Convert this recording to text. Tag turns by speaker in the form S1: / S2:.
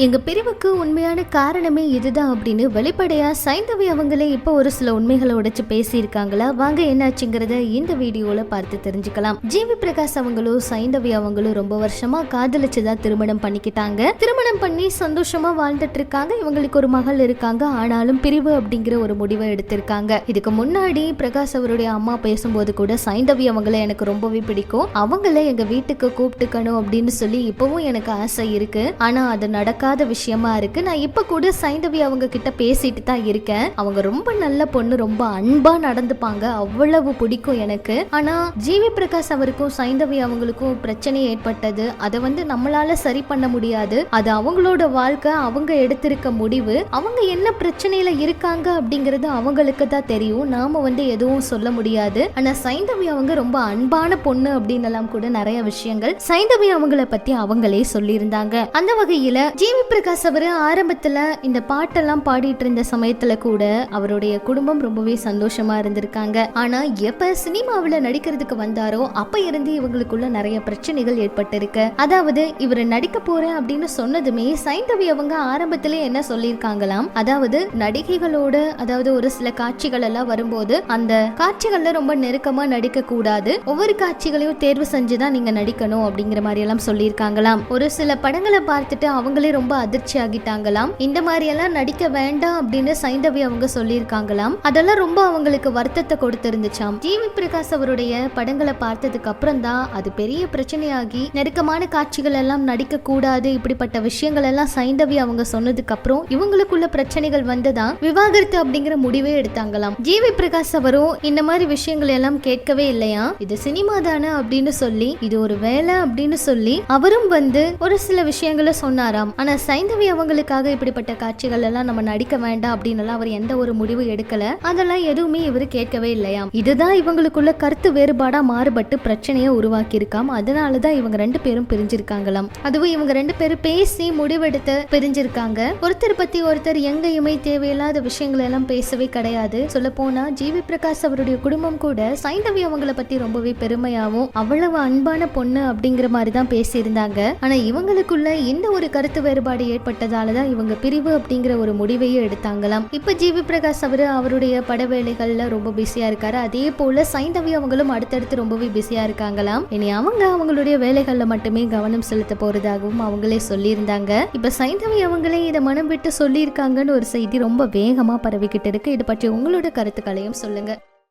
S1: எங்கள் பிரிவுக்கு உண்மையான காரணமே இதுதான் அப்படின்னு வெளிப்படையாக சைந்தவி அவங்களே இப்போ ஒரு சில உண்மைகளை உடைச்சு பேசியிருக்காங்களா? வாங்க என்னாச்சுங்கிறத இந்த வீடியோவில் பார்த்து தெரிஞ்சுக்கலாம். ஜிவி பிரகாஷ் அவங்களும் சைந்தவி அவங்களும் ரொம்ப வருஷமா காதலிச்சுதான் திருமணம் பண்ணிக்கிட்டாங்க. திருமணம் பண்ணி சந்தோஷமா வாழ்ந்துட்டு இருக்காங்க இவங்களுக்கு ஒரு மகள் இருக்காங்க. ஆனாலும் பிரிவு அப்படிங்கிற ஒரு முடிவை எடுத்திருக்காங்க. இதுக்கு முன்னாடி பிரகாஷ் அவருடைய அம்மா பேசும்போது கூட சைந்தவி அவங்கள எனக்கு ரொம்பவே பிடிக்கும். அவங்கள எங்க வீட்டுக்கு கூப்பிட்டுக்கணும் அப்படின்னு சொல்லி இப்பவும் எனக்கு ஆசை இருக்கு. ஆனா அது நடக்காத விஷயமா இருக்கு. நான் இப்ப கூட சைந்தவி அவங்க கிட்ட பேசிட்டு தான் இருக்கேன். அவங்க ரொம்ப நல்ல பொண்ணு ரொம்ப அன்பா நடந்துப்பாங்க. அவ்வளவு பிடிக்கும் எனக்கு. ஆனா ஜிவி பிரகாஷ் அவருக்கும் சைந்தவி அவங்களுக்கும் பிரச்சனை ஏற்பட்டது. அதை வந்து நம்மளால சரி பண்ண முடியாது. அது அவங்களோட வாழ்க்கை அவங்க எடுத்திருக்க முடிவு. அவங்க என்ன பிரச்சனையில இருக்காங்க அப்படிங்கிறது அவங்களுக்கு தான் தெரியும். நாம வந்து எதுவும் சொல்ல முடியாது. ஆனா சைந்தவி அவங்க ரொம்ப அன்பான பொண்ணு அப்படின்னு எல்லாம் கூட நிறைய விஷயங்கள் சைந்தவி அவங்கள பத்தி அவங்களே சொல்லியிருந்தாங்க. அந்த வகையில ஜிவி பிரகாஷ் அவர் ஆரம்பத்தில் இந்த பாட்டெல்லாம் பாடிட்டு இருந்த சமயத்துல கூட அவருடைய குடும்பம் ரொம்பவே சந்தோஷமா இருந்திருக்காங்க. ஆனா எப்ப சினிமாவில் நடிக்கிறதுக்கு வந்தாரோ அப்ப இருந்து இவங்களுக்குள்ள நிறைய பிரச்சனைகள் ஏற்பட்டிருக்கு. அதாவது இவர் நடிக்க போறேன் அப்படின்னு சொன்னதுமே சைந்தவி அவங்க ஆரம்பத்திலே என்ன சொல்லியிருக்காங்களாம்? அதாவது நடிகைகளோட அதாவது ஒரு சில காட்சிகள் எல்லாம் வரும்போது அந்த காட்சிகள்ல ரொம்ப நெருக்கமா நடிக்க கூடாது. ஒவ்வொரு காட்சிகளையும் தேர்வு செஞ்சுதான் நீங்க நடிக்கணும் அப்படிங்கிற மாதிரி எல்லாம் சொல்லியிருக்காங்களாம். ஒரு சில படங்களை பார்த்துட்டு அவங்களே ரொம்ப ரொம்ப அதிர்ச்சி ஆகிட்டாங்களாம். இந்த மாதிரியெல்லாம் நடிக்க வேண்டாம் அப்படின்னு சைந்தவி அவங்க சொல்லியிருக்காங்களாம். அதெல்லாம் ரொம்ப அவங்களுக்கு வருத்தத்தை கொடுத்திருந்துச்சாம். டிவி பிரகாஷ் அவருடைய படங்களை பார்த்ததுக்கு அப்புறம் தான் அது பெரிய பிரச்சனையாகி நெருக்கமான காட்சிகள் எல்லாம் நடிக்க கூடாது இப்படிப்பட்ட விஷயங்கள் எல்லாம் சைந்தவி அவங்க சொன்னதுக்கு அப்புறம் இவங்களுக்குள்ள பிரச்சனைகள் வந்ததான் விவாகரத்து அப்படிங்கிற முடிவே எடுத்தாங்களாம். ஜிவி பிரகாஷ் அவரும் இந்த மாதிரி விஷயங்கள் எல்லாம் கேட்கவே இல்லையா? இது சினிமா தானே அப்படின்னு சொல்லி இது ஒரு வேலை அப்படின்னு சொல்லி அவரும் வந்து ஒரு சில விஷயங்களை சொன்னாராம். ஆனா சைந்தவி அவங்களுக்காக இப்படிப்பட்ட காட்சிகள் எல்லாம் நம்ம நடிக்க வேண்டாம் அப்படின்னு எல்லாம் அவர் எந்த ஒரு முடிவு எடுக்கல. அதெல்லாம் எதுவுமே இவர் கேட்கவே இல்லையாம் இதுதான் இவங்களுக்குள்ள கருத்து வேறுபாடா மாறுபட்டு பிரச்சனையை உருவாக்கி இருக்காம் அதனாலதான் இவங்க ரெண்டு பேரும் பிரிஞ்சிருக்காங்களாம். அதுவும் இவங்க ரெண்டு பேரும் பேசி முடிவெடுத்து பிரிஞ்சிருக்காங்க. ஒருத்தர் பத்தி ஒருத்தர் எங்கேயுமே தேவையில்லாத விஷயங்கள் எல்லாம் பேசவே கிடையாது. சொல்ல போனா ஜிவி பிரகாஷ் அவருடைய குடும்பம் கூட சைந்தவி அவங்கள பத்தி ரொம்பவே பெருமையாவும் அவ்வளவு அன்பான பொண்ணு அப்படிங்கிற மாதிரி தான் பேசியிருந்தாங்க. ஆனா இவங்களுக்குள்ள இந்த ஒரு கருத்து வேறு வேறுபாடு ஏற்பட்டதால தான் இவங்க பிரிவு அப்படிங்கிற ஒரு முடிவையே எடுத்தாங்களாம். இப்ப ஜிவி பிரகாஷ் அவரு அவருடைய பட வேலைகள்ல ரொம்ப பிஸியா இருக்காரு. அதே போல சைந்தவி அவங்களும் அடுத்தடுத்து ரொம்பவே பிஸியா இருக்காங்களாம். இனி அவங்க அவங்களுடைய வேலைகள்ல மட்டுமே கவனம் செலுத்த போறதாகவும் அவங்களே சொல்லியிருந்தாங்க. இப்ப சைந்தவி அவங்களே இதை மனம் விட்டு சொல்லியிருக்காங்கன்னு ஒரு செய்தி ரொம்ப வேகமா பரவிக்கிட்டு இருக்கு. இது பற்றி உங்களோட கருத்துக்களையும் சொல்லுங்க.